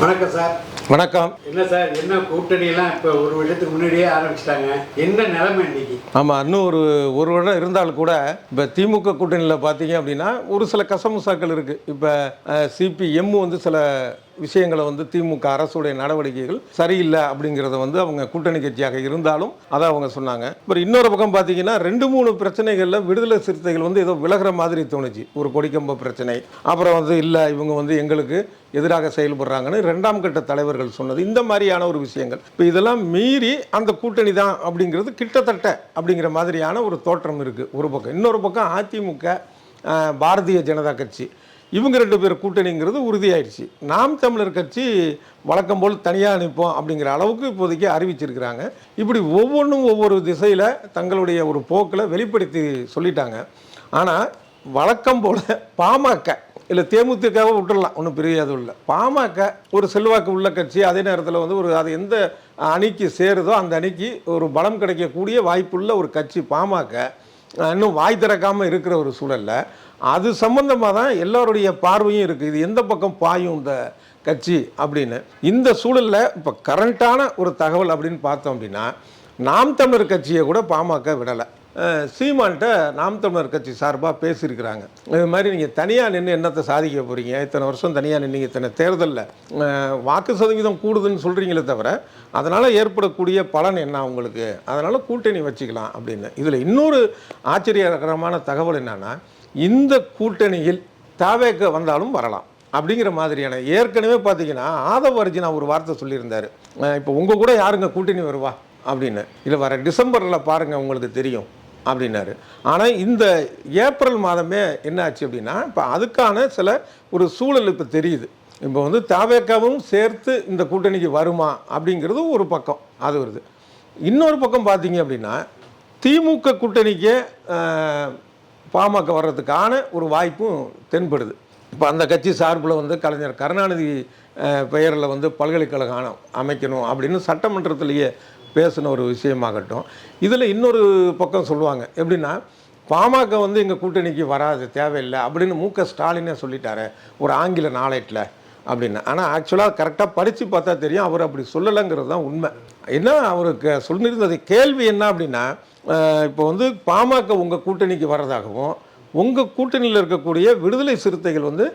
வணக்கம் சார். வணக்கம். என்ன சார் என்ன கூட்டணி எல்லாம் இப்போ ஒரு வருடத்துக்கு முன்னாடியே ஆரம்பிச்சிட்டாங்க? என்ன நிலைமை இன்னைக்கு? ஆமாம் இன்னும் ஒரு ஒரு வருடம் இருந்தாலும் கூட இப்போ திமுக கூட்டணியில் பார்த்தீங்க அப்படின்னா ஒரு சில கசமுசாக்கள் இருக்குது இப்போ சிபிஎம் வந்து சில விஷயங்களை வந்து திமுக அரசுடைய நடவடிக்கைகள் சரியில்லை அப்படிங்கிறத வந்து அவங்க கூட்டணி கட்சியாக இருந்தாலும் அதை அவங்க சொன்னாங்க. அப்புறம் இன்னொரு பக்கம் பார்த்தீங்கன்னா ரெண்டு மூணு பிரச்சனைகளில் விடுதலை சிறுத்தைகள் வந்து ஏதோ விலகுற மாதிரி தோணுச்சு. ஒரு கொடிக்கம்ப பிரச்சனை அப்புறம் வந்து இல்லை இவங்க வந்து எங்களுக்கு எதிராக செயல்படுறாங்கன்னு ரெண்டாம் கட்ட தலைவர்கள் சொன்னது. இந்த மாதிரியான ஒரு விஷயங்கள். இப்போ இதெல்லாம் மீறி அந்த கூட்டணி தான் அப்படிங்கிறது கிட்டத்தட்ட அப்படிங்கிற மாதிரியான ஒரு தோற்றம் இருக்குது ஒரு பக்கம். இன்னொரு பக்கம் அதிமுக பாரதிய ஜனதா கட்சி. இவங்க ரெண்டு பேர் கூட்டணிங்கிறது உறுதியாயிடுச்சு. நாம் தமிழர் கட்சி வழக்கம் போல் தனியாக நிற்போம் அப்படிங்கிற அளவுக்கு இப்போதைக்கு அறிவிச்சிருக்கிறாங்க. இப்படி ஒவ்வொன்றும் ஒவ்வொரு திசையில் தங்களுடைய ஒரு போக்கில் வெளிப்படுத்தி சொல்லிட்டாங்க. ஆனால் வழக்கம் போல் பாமக இல்லை தேமுதிகவை விட்டுடலாம் ஒன்றும் பெரிய இது இல்லை பாமக ஒரு செல்வாக்கு உள்ள கட்சி அதே நேரத்தில் வந்து ஒரு அது எந்த அணிக்கு சேருதோ அந்த அணிக்கு ஒரு பலம் கிடைக்கக்கூடிய வாய்ப்புள்ள ஒரு கட்சி பாமக. இன்னும் வாய் திறக்காமல் இருக்கிற ஒரு சூழல்ல. அது சம்பந்தமாக தான் எல்லோருடைய பார்வையும் இருக்குது இது எந்த பக்கம் பாயும் இந்த கட்சி அப்படின்னு. இந்த சூழலில் இப்போ கரண்ட்டான ஒரு தகவல் அப்படின்னு பார்த்தோம் அப்படின்னா நாம் தமிழர் கட்சியை கூட பாமக விடலை. சீமான்கிட்ட நாம் தமிழர் கட்சி சார்பாக பேசியிருக்கிறாங்க. இது மாதிரி நீங்கள் தனியாக நின்று என்னத்தை சாதிக்க போகிறீங்க இத்தனை வருஷம் தனியாக நின்று இத்தனை தேர்தலில் வாக்கு சதவீதம் கூடுதுன்னு சொல்கிறீங்களே தவிர அதனால் ஏற்படக்கூடிய பலன் என்ன உங்களுக்கு? அதனால் கூட்டணி வச்சுக்கலாம் அப்படின்னு. இதில் இன்னொரு ஆச்சரியகரமான தகவல் என்னென்னா இந்த கூட்டணியில் தாவேக்க வந்தாலும் வரலாம் அப்படிங்கிற மாதிரியான ஏற்கனவே பார்த்தீங்கன்னா ஆதவ அர்ஜுனா ஒரு வார்த்தை சொல்லியிருந்தார். இப்போ உங்கள் கூட யாருங்க கூட்டணி வருவா அப்படின்னு. இல்லை வர டிசம்பரில் பாருங்கள் உங்களுக்கு தெரியும். அப்படின்னாரு. ஆனால் இந்த ஏப்ரல் மாதமே என்ன ஆச்சு அப்படின்னா இப்போ அதுக்கான சில ஒரு சூழல் இப்போ தெரியுது. இப்போ வந்து தாவேக்காவும் சேர்த்து இந்த கூட்டணிக்கு வருமா அப்படிங்கிறது ஒரு பக்கம் அது வருது. இன்னொரு பக்கம் பார்த்தீங்க அப்படின்னா திமுக கூட்டணிக்கு பாமக வர்றதுக்கான ஒரு வாய்ப்பும் தென்படுது. இப்போ அந்த கட்சி சார்பில் வந்து கலைஞர் கருணாநிதி பெயரில் வந்து பல்கலைக்கழகம் அமைக்கணும் அப்படின்னு சட்டமன்றத்திலேயே பேசின ஒரு விஷயமாகட்டும். இதில் இன்னொரு பக்கம் சொல்லுவாங்க. எப்படின்னா பாமக வந்து எங்கள் கூட்டணிக்கு வராது தேவையில்லை அப்படின்னு மு க ஸ்டாலினே சொல்லிட்டாரு ஒரு ஆங்கில நாளேட்டில் அப்படின்னு. ஆனால் ஆக்சுவலாக கரெக்டாக படித்து பார்த்தா தெரியும் அவர் அப்படி சொல்லலைங்கிறது தான் உண்மை. என்ன அவருக்கு சொல்லியிருந்தது கேள்வி என்ன அப்படின்னா இப்போ வந்து பாமக உங்கள் கூட்டணிக்கு வர்றதாகவும் உங்கள் கூட்டணியில் இருக்கக்கூடிய விடுதலை சிறுத்தைகள் வந்து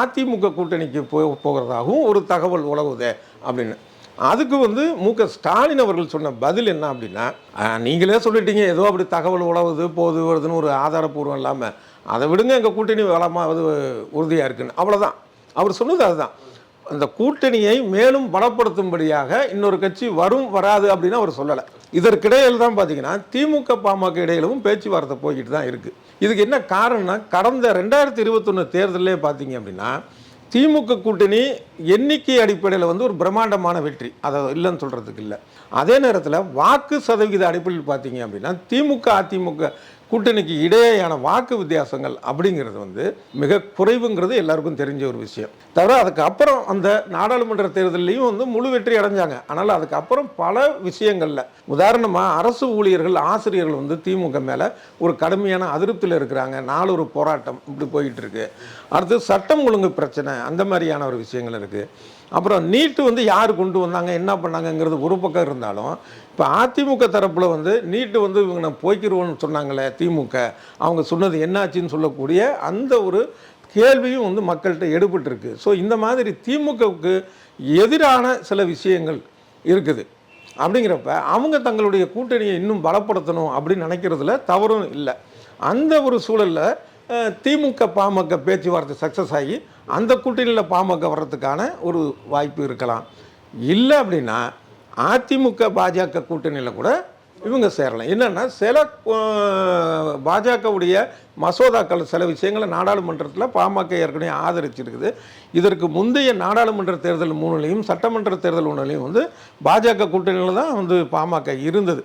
அதிமுக கூட்டணிக்கு போ போகிறதாகவும் ஒரு தகவல் உலவுதே அப்படின்னு. அதுக்கு வந்து மு க ஸ்டாலின் அவர்கள் சொன்ன பதில் என்ன அப்படின்னா நீங்களே சொல்லிட்டீங்க ஏதோ அப்படி தகவல் உழவுது போகுது வருதுன்னு ஒரு ஆதாரப்பூர்வம் இல்லாமல் அதை விடுங்க எங்கள் கூட்டணி வளமாக அது உறுதியாக இருக்குன்னு. அவ்வளோதான் அவர் சொன்னது அதுதான். அந்த கூட்டணியை மேலும் பலப்படுத்தும்படியாக இன்னொரு கட்சி வரும் வராது அப்படின்னு அவர் சொல்லலை. இதற்கிடையில் தான் பார்த்தீங்கன்னா திமுக பாமக இடையிலும் பேச்சுவார்த்தை போய்கிட்டு தான் இருக்குது இதுக்கு என்ன காரணம்னா கடந்த ரெண்டாயிரத்தி இருபத்தொன்று தேர்தலே பார்த்தீங்க அப்படின்னா திமுக கூட்டணி எண்ணிக்கை அடிப்படையில் வந்து ஒரு பிரம்மாண்டமான வெற்றி. அதை இல்லைன்னு சொல்கிறதுக்கு இல்லை. அதே நேரத்தில் வாக்கு சதவிகித அடிப்படையில் பார்த்தீங்க அப்படின்னா திமுக அதிமுக கூட்டணிக்கு இடையேயான வாக்கு வித்தியாசங்கள் அப்படிங்கிறது வந்து மிக குறைவுங்கிறது எல்லாருக்கும் தெரிஞ்ச ஒரு விஷயம். தவிர அதுக்கப்புறம் அந்த நாடாளுமன்ற தேர்தலையும் வந்து முழு வெற்றி அடைஞ்சாங்க. ஆனால் அதுக்கப்புறம் பல விஷயங்களில் உதாரணமாக அரசு ஊழியர்கள் ஆசிரியர்கள் வந்து திமுக மேலே ஒரு கடுமையான அதிருப்தியில் இருக்கிறாங்க. நாளொரு போராட்டம் இப்படி போயிட்டு இருக்கு. அடுத்து சட்டம் ஒழுங்கு பிரச்சனை அந்த மாதிரியான ஒரு விஷயங்கள் இருக்குது அப்புறம் நீட்டு வந்து யார் கொண்டு வந்தாங்க என்ன பண்ணாங்கங்கிறது ஒரு பக்கம் இருந்தாலும் இப்போ அதிமுக தரப்பில் வந்து நீட்டு வந்து இவங்க நான் போய்க்கிருவோன்னு சொன்னாங்களே திமுக அவங்க சொன்னது என்னாச்சுன்னு சொல்லக்கூடிய அந்த ஒரு கேள்வியும் வந்து மக்கள்கிட்ட எடுபட்டிருக்கு. ஸோ இந்த மாதிரி திமுகவுக்கு எதிரான சில விஷயங்கள் இருக்குது. அப்படிங்கிறப்ப அவங்க தங்களுடைய கூட்டணியை இன்னும் பலப்படுத்தணும் அப்படின்னு நினைக்கிறதுல தவறும் இல்லை. அந்த ஒரு சூழலில் திமுக பாமக பேச்சுவார்த்தை சக்ஸஸ் ஆகி அந்த கூட்டணியில் பாமக வர்றதுக்கான ஒரு வாய்ப்பு இருக்கலாம். இல்லை அப்படின்னா அதிமுக பாஜக கூட்டணியில் கூட இவங்க சேரலாம். என்னென்னா சில பாஜகவுடைய மசோதாக்கள் சில விஷயங்களை நாடாளுமன்றத்தில் பாமக ஏற்கனவே ஆதரிச்சிருக்குது. இதற்கு முந்தைய நாடாளுமன்ற தேர்தல் மூணுலையும் சட்டமன்ற தேர்தல் ஒன்றுலையும் வந்து பாஜக கூட்டணியில் தான் வந்து பாமக இருந்தது.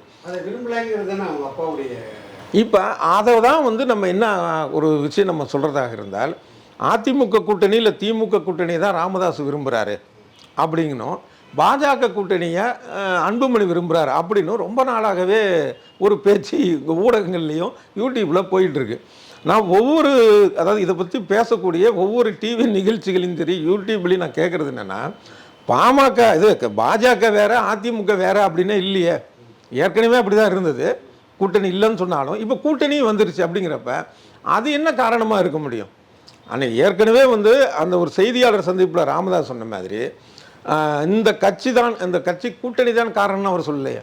இப்போ அதை தான் வந்து நம்ம என்ன ஒரு விஷயம் நம்ம சொல்கிறதாக இருந்தால் அதிமுக கூட்டணி இல்லை திமுக கூட்டணி தான் ராமதாஸ் விரும்புகிறாரு அப்படிங்கணும். பாஜக கூட்டணியை அன்புமணி விரும்புகிறாரு அப்படின்னும் ரொம்ப நாளாகவே ஒரு பேச்சு ஊடகங்கள்லேயும் யூடியூப்பில் போயிட்டுருக்கு. நான் ஒவ்வொரு அதாவது இதை பற்றி பேசக்கூடிய ஒவ்வொரு டிவி நிகழ்ச்சிகளையும் சரி யூடியூப்லேயும் நான் கேட்குறது என்னென்னா பாமக இது பாஜக வேறு அதிமுக வேறு அப்படின்னே இல்லையே. ஏற்கனவே அப்படி தான் இருந்தது. கூட்டணி இல்லைன்னு சொன்னாலும் இப்போ கூட்டணியும் வந்துருச்சு அப்படிங்கிறப்ப அது என்ன காரணமாக இருக்க முடியும்? ஆனால் ஏற்கனவே வந்து அந்த ஒரு செய்தியாளர் சந்திப்பில் ராமதாஸ் சொன்ன மாதிரி இந்த கட்சி தான் இந்த கட்சி கூட்டணி தான் காரணம்னு அவர் சொல்லலையே.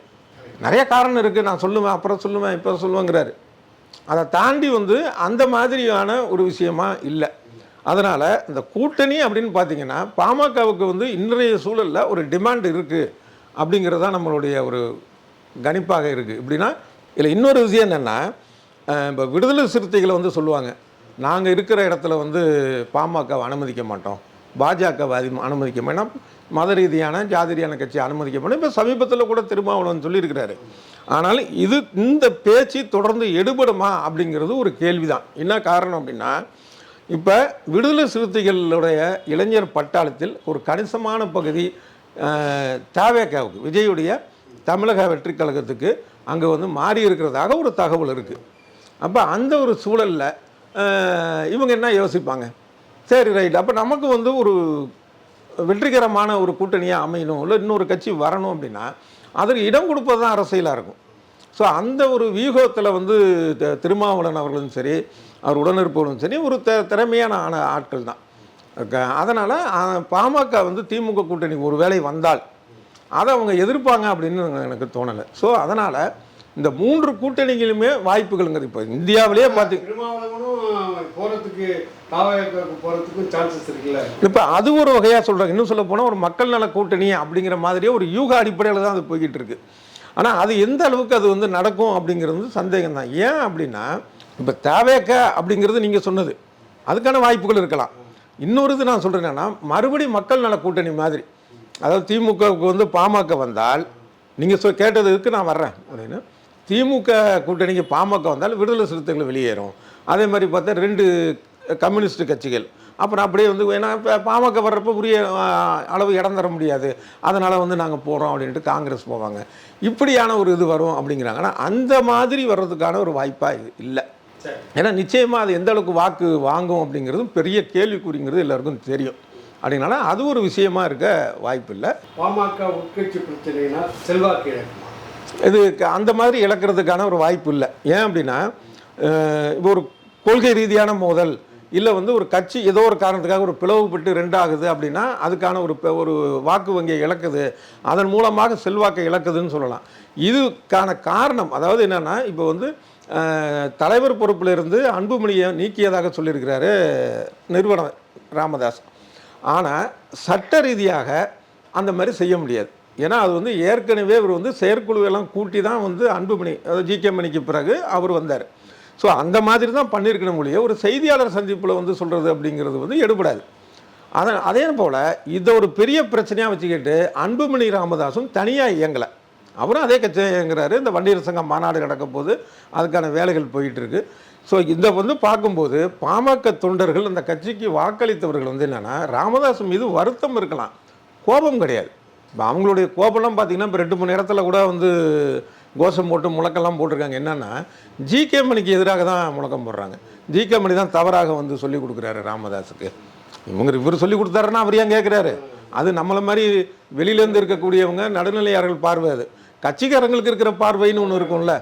நிறைய காரணம் இருக்குது நான் சொல்லுவேன் அப்புறம் சொல்லுவேன் இப்போ சொல்லுவேங்கிறாரு. அதை தாண்டி வந்து அந்த மாதிரியான ஒரு விஷயமா இல்லை. அதனால் இந்த கூட்டணி அப்படின்னு பார்த்தீங்கன்னா பாமகவுக்கு வந்து இன்றைய சூழலில் ஒரு டிமாண்ட் இருக்குது அப்படிங்கிறது தான் நம்மளுடைய ஒரு கணிப்பாக இருக்குது எப்படின்னா இதில் இன்னொரு விஷயம் என்னென்னா இப்போ விடுதலை சிறுத்தைகளை வந்து சொல்லுவாங்க நாங்கள் இருக்கிற இடத்துல வந்து பாமகவை அனுமதிக்க மாட்டோம். பாஜகவை அதி அனுமதிக்க மாட்டோம். மத ரீதியான ஜாதி ரீதியான கட்சி அனுமதிக்க மாட்டோம். இப்போ சமீபத்தில் கூட திருமாவளவன் சொல்லியிருக்கிறாரு. ஆனால் இது இந்த பேச்சு தொடர்ந்து எடுபடுமா? அப்படிங்கிறது ஒரு கேள்விதான். என்ன காரணம் அப்படின்னா இப்போ விடுதலை சிறுத்தைகளுடைய இளைஞர் பட்டாளத்தில் ஒரு கணிசமான பகுதி தாவேக்காவுக்கு விஜயுடைய தமிழக வெற்றி கழகத்துக்கு அங்கே வந்து மாறி இருக்கிறதாக ஒரு தகவல் இருக்குது அப்போ அந்த ஒரு சூழலில் இவங்க என்ன யோசிப்பாங்க? சரி ரைட். அப்போ நமக்கு வந்து ஒரு வெற்றிகரமான ஒரு கூட்டணியாக அமையணும் இல்லை இன்னொரு கட்சி வரணும் அப்படின்னா அதற்கு இடம் கொடுப்பது தான் அரசியலாக இருக்கும். ஸோ அந்த ஒரு வியூகத்தில் வந்து தி- திருமாவளவன் அவர்களும் சரி அவர் உடனிருப்பவர்களும் சரி ஒரு த திறமையான ஆன ஆட்கள் தான். அதனால் பாமக வந்து திமுக கூட்டணி ஒரு வேளை வந்தால் அதை அவங்க எதிர்ப்பாங்க அப்படின்னு எனக்கு தோணலை. ஸோ அதனால் இந்த மூன்று கூட்டணிகளுமே வாய்ப்புகள்ங்கிறது இப்போ இந்தியாவிலேயே பார்த்தி தாவகத்துக்கு போறதுக்கும் சான்சஸ் இருக்குல்ல? இப்போ அது ஒரு வகையாக சொல்கிறாங்க இன்னும் சொல்ல போனால் ஒரு மக்கள் நல கூட்டணி அப்படிங்கிற மாதிரியே ஒரு யூக அடிப்படையில் தான் அது போய்கிட்டு இருக்கு. ஆனால் அது எந்த அளவுக்கு அது வந்து நடக்கும் அப்படிங்கிறது வந்து சந்தேகம் தான் ஏன் அப்படின்னா இப்போ தேவைக்க அப்படிங்கிறது நீங்கள் சொன்னது. அதுக்கான வாய்ப்புகள் இருக்கலாம். இன்னொரு இது நான் சொல்கிறேன் என்னன்னா மறுபடியும் மக்கள் நல கூட்டணி மாதிரி அதாவது திமுகவுக்கு வந்து பாமக வந்தால் நீங்கள் சொ கேட்டதுக்கு நான் வர்றேன் அப்படின்னு. திமுக கூட்டணிக்கு பாமக வந்தால் விடுதலை சிறுத்தைகள் வெளியேறும். அதே மாதிரி பார்த்தா ரெண்டு கம்யூனிஸ்ட் கட்சிகள். அப்புறம் அப்படியே வந்து ஏன்னா இப்போ பாமக வர்றப்போ உரிய அளவு இடம் தர முடியாது. அதனால் வந்து நாங்கள் போகிறோம் அப்படின்ட்டு காங்கிரஸ் போவாங்க. இப்படியான ஒரு இது வரும் அப்படிங்கிறாங்க. ஆனால் அந்த மாதிரி வர்றதுக்கான ஒரு வாய்ப்பாக இது இல்லை. ஏன்னா நிச்சயமாக அது எந்த அளவுக்கு வாக்கு வாங்கும் அப்படிங்கிறதும் பெரிய கேள்விக்குறிங்கிறது எல்லாருக்கும் தெரியும். அப்படின்னால அது ஒரு விஷயமா இருக்க வாய்ப்பு இல்லை பாமக உட்கட்சி பிரச்சனைனா செல்வாக்கு இழக்குமா இது அந்த மாதிரி இழக்கிறதுக்கான ஒரு வாய்ப்பு இல்லை ஏன் அப்படின்னா இப்போ ஒரு கொள்கை ரீதியான மோதல். இல்லை வந்து ஒரு கட்சி ஏதோ ஒரு காரணத்துக்காக ஒரு பிளவுபட்டு ரெண்டாகுது அப்படின்னா அதுக்கான ஒரு ஒரு வாக்கு வங்கியை இழக்குது. அதன் மூலமாக செல்வாக்கை இழக்குதுன்னு சொல்லலாம். இதுக்கான காரணம் அதாவது என்னென்னா இப்போ வந்து தலைவர் பொறுப்பில் இருந்து அன்புமணியை நீக்கியதாக சொல்லியிருக்கிறாரு நிறுவனம் ராமதாஸ். ஆனால் சட்ட ரீதியாக அந்த மாதிரி செய்ய முடியாது. ஏன்னா அது வந்து ஏற்கனவே இவர் வந்து செயற்குழுவெல்லாம் கூட்டி தான் வந்து அன்புமணி அதாவது ஜி. கே. மணிக்கு பிறகு அவர் வந்தார். ஸோ அந்த மாதிரி தான் பண்ணியிருக்கணும் ஒழிய ஒரு செய்தியாளர் சந்திப்பில் வந்து சொல்கிறது அப்படிங்கிறது வந்து எடுபடாது. அதை அதே போல் இதை ஒரு பெரிய பிரச்சனையாக வச்சுக்கிட்டு அன்புமணி ராமதாஸும் தனியாக இயங்கலை. அவரும் அதே கட்சிங்கிறாரு. இந்த வண்டியர் சங்கம் மாநாடு நடக்கும் போது அதுக்கான வேலைகள் போயிட்டுருக்கு. ஸோ இந்த வந்து பார்க்கும்போது பாமக தொண்டர்கள் அந்த கட்சிக்கு வாக்களித்தவர்கள் வந்து என்னென்னா ராமதாஸ் மீது வருத்தம் இருக்கலாம். கோபம் கிடையாது. இப்போ அவங்களுடைய கோபம்லாம் பார்த்தீங்கன்னா இப்போ ரெண்டு மூணு இடத்துல கூட வந்து கோஷம் போட்டு முழக்கெல்லாம் போட்டிருக்காங்க. என்னன்னா ஜிகே மணிக்கு எதிராக தான் முழக்கம் போடுறாங்க. ஜிகே மணி தான் தவறாக வந்து சொல்லி கொடுக்குறாரு ராமதாஸுக்கு. இவங்க இவர் சொல்லி கொடுத்தாருன்னா அவர் ஏன் கேட்குறாரு அது நம்மளை மாதிரி வெளியிலேருந்து இருக்கக்கூடியவங்க நடுநிலையாளர்கள் பார்வை அது. கட்சிக்காரங்களுக்கு இருக்கிற பார்வைன்னு ஒன்று இருக்கும்ல.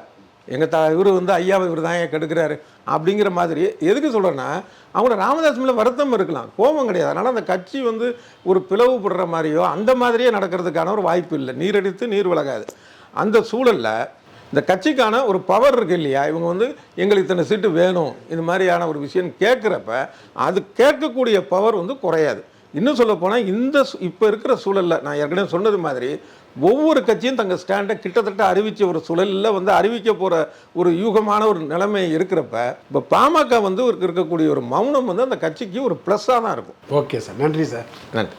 எங்கள் த இவர் வந்து ஐயாவை இவர் தான் ஏன் கெடுக்கிறாரு அப்படிங்கிற மாதிரி எதுக்கு சொல்கிறேன்னா அவங்க ராமதாஸ் மேலே வருத்தம் இருக்கலாம். கோபம் கிடையாது. அதனால் அந்த கட்சி வந்து ஒரு பிளவுபடுற மாதிரியோ அந்த மாதிரியே நடக்கிறதுக்கான ஒரு வாய்ப்பு இல்லை. நீரடித்து நீர் விலகாது. அந்த சூழலில் இந்த கட்சிக்கான ஒரு பவர் இருக்குது இல்லையா? இவங்க வந்து எங்களுக்கு இத்தனை சீட்டு வேணும் இந்த மாதிரியான ஒரு விஷயம் கேட்குறப்ப அது கேட்கக்கூடிய பவர் வந்து குறையாது. இன்னும் சொல்ல போனால் இந்த இப்போ இருக்கிற சூழலில் நான் ஏற்கனவே சொன்னது மாதிரி ஒவ்வொரு கட்சியும் தங்கள் ஸ்டாண்டை கிட்டத்தட்ட அறிவித்த ஒரு சூழலில் வந்து அறிவிக்க போகிற ஒரு யூகமான ஒரு நிலைமை இருக்கிறப்ப இப்போ பாமக வந்து இருக்கக்கூடிய ஒரு மௌனம் வந்து அந்த கட்சிக்கு ஒரு ப்ளஸ்ஸாக தான் இருக்கும். ஓகே சார் நன்றி சார் நன்றி.